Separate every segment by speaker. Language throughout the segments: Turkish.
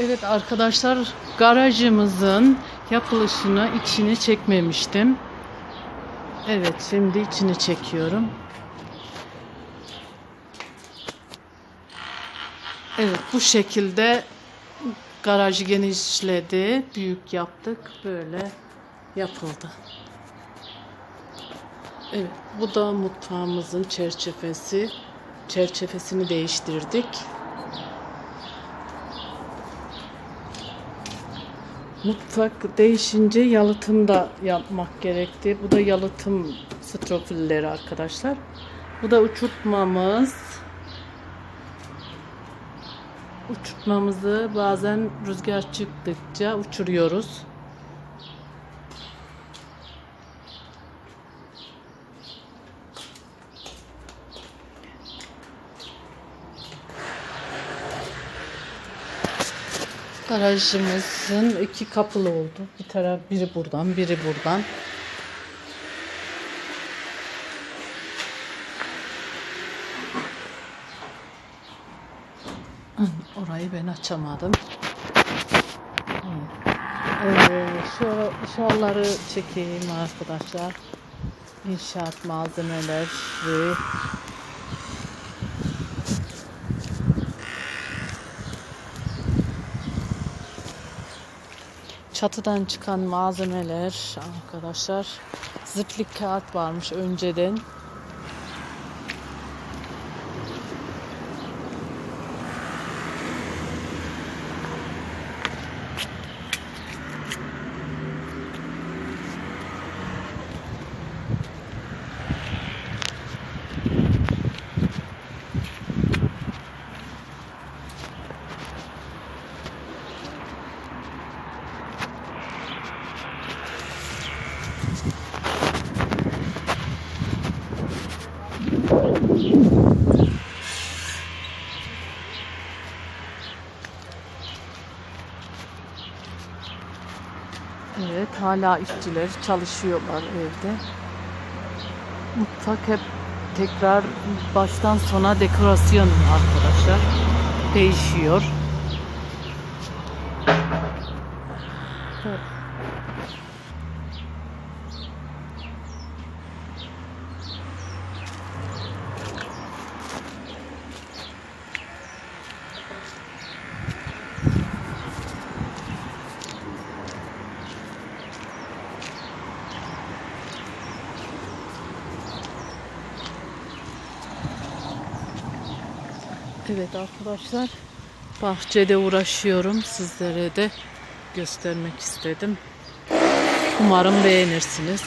Speaker 1: Evet arkadaşlar garajımızın yapılışını içini çekmemiştim. Evet şimdi içini çekiyorum. Evet bu şekilde garajı genişledi. Büyük yaptık. Böyle yapıldı. Evet bu da mutfağımızın çerçevesi. Çerçevesini değiştirdik. Mutfak değişince yalıtım da yapmak gerekti. Bu da yalıtım strofilleri arkadaşlar. Bu da uçurtmamız. Uçurtmamızı bazen rüzgar çıktıkça uçuruyoruz. Garajımızın iki kapılı oldu. Bir taraf biri buradan, biri buradan. Orayı ben açamadım. Evet, şu şalları çekeyim arkadaşlar. İnşaat malzemeleri. Çatıdan çıkan malzemeler arkadaşlar. Ziplik kağıt varmış önceden. Evet hala işçiler çalışıyorlar evde. Mutfak hep tekrar baştan sona dekorasyon arkadaşlar. Değişiyor. Evet. Evet arkadaşlar bahçede uğraşıyorum sizlere de göstermek istedim. Umarım beğenirsiniz.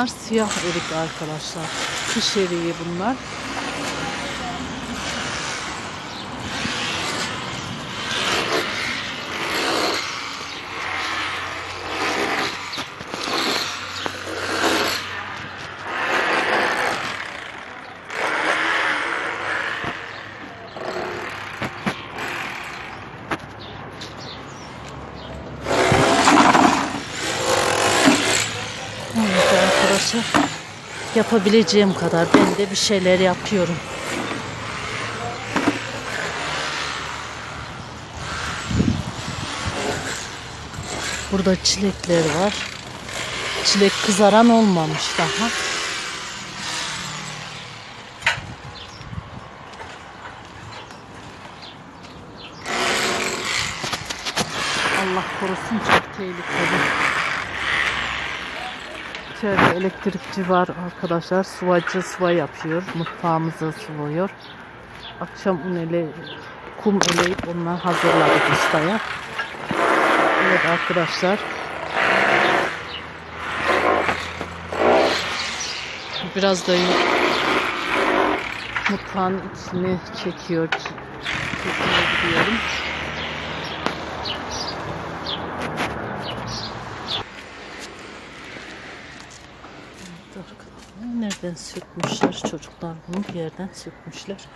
Speaker 1: Bunlar siyah erik arkadaşlar. Kış eriği bunlar. Evet arkadaşlar. Yapabileceğim kadar ben de bir şeyler yapıyorum. Burada çilekler var. Çilek kızaran olmamış daha. İçeride elektrikçi var arkadaşlar. Sıvacı sıva yapıyor. Mutfağımızı sıvıyor. Akşam un ele, kum eleyip ondan hazırladık ustaya. Evet arkadaşlar. Biraz da mutfağın içini çekiyor. Çekiyor diyorum. Yerden sökmüşler. Çocuklar bunu bir yerden sökmüşler.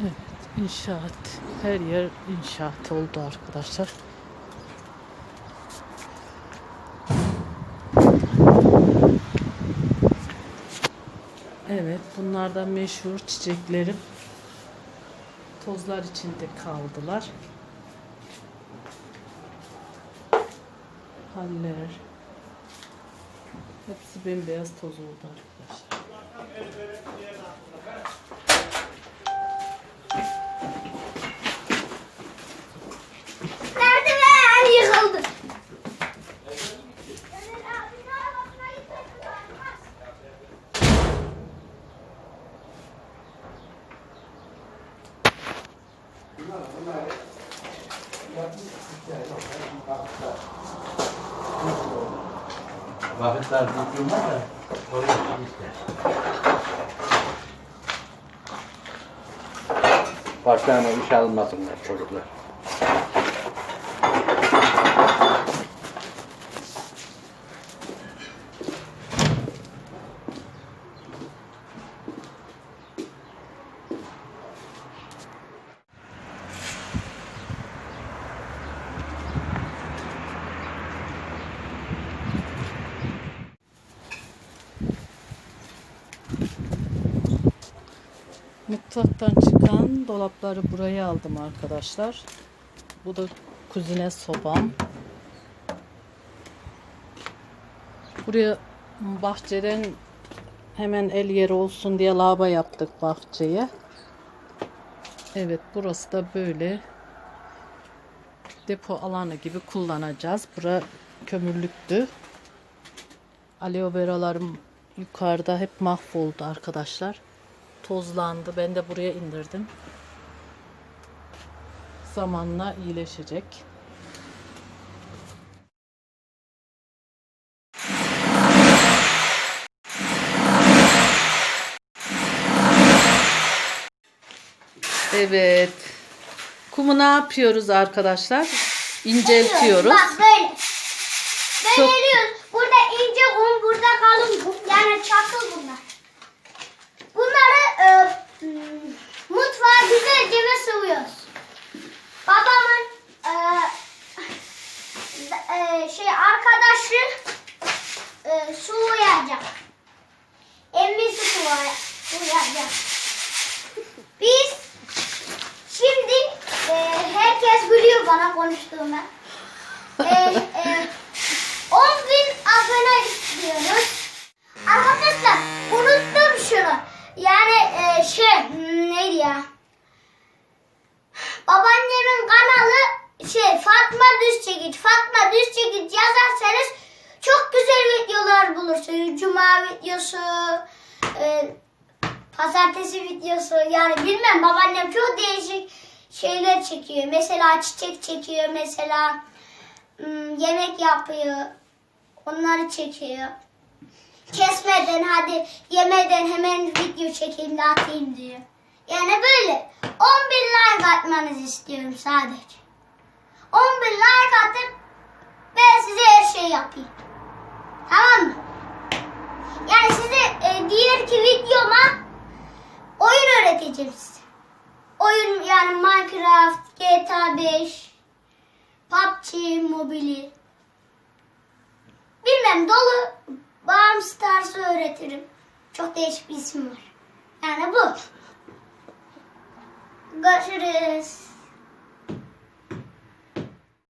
Speaker 1: Evet, inşaat. Her yer inşaat oldu arkadaşlar. Evet, bunlar da meşhur çiçeklerim. Tozlar içinde kaldılar. Haller. Hepsi bembeyaz toz oldu arkadaşlar.
Speaker 2: Vakitler tutulma da oraya ister. Başlarına iş almasınlar çocuklar.
Speaker 1: Mutfaktan çıkan dolapları buraya aldım arkadaşlar. Bu da kuzine sobam. Buraya bahçeden hemen el yeri olsun diye lava yaptık bahçeye. Evet burası da böyle depo alanı gibi kullanacağız. Bura kömürlüktü. Aloe veralarım yukarıda hep mahvoldu arkadaşlar tozlandı. Ben de buraya indirdim. Zamanla iyileşecek. Evet. Kumu ne yapıyoruz arkadaşlar? İnceltiyoruz.
Speaker 3: Bak böyle. Böyle
Speaker 1: Çok-
Speaker 3: eliyoruz. Burada ince un, burada kalın un. Yani çakıl bunlar. Mutfağa güzelce ve. Babamın e, e, şey arkadaşı e, sulayacak. Emmisi sulayacak. Biz şimdi e, herkes gülüyor bana konuştuğuma. E, e, 10 bin abone istiyoruz. Arkadaşlar unuttum şunu. Yani e, şey neydi ya? Babaannemin kanalı şey Fatma Düz Çekiç. Fatma Düz Çekiç yazarsanız çok güzel videolar bulursunuz. Cuma videosu, e, pazartesi videosu yani bilmem babaannem çok değişik şeyler çekiyor. Mesela çiçek çekiyor mesela hmm, yemek yapıyor. Onları çekiyor. Kesmeden hadi yemeden hemen video çekeyim de atayım diyor. Yani böyle 10 bin like atmanızı istiyorum sadece. 10 bin like atıp ben size her şey yapayım. Tamam mı? Yani size e, diğerki videoma oyun öğreteceğim size. Oyun yani Minecraft, GTA 5, PUBG Mobile. Bilmem dolu Bağım Stars'ı öğretirim. Çok değişik bir isim var. Yani bu. Görüşürüz.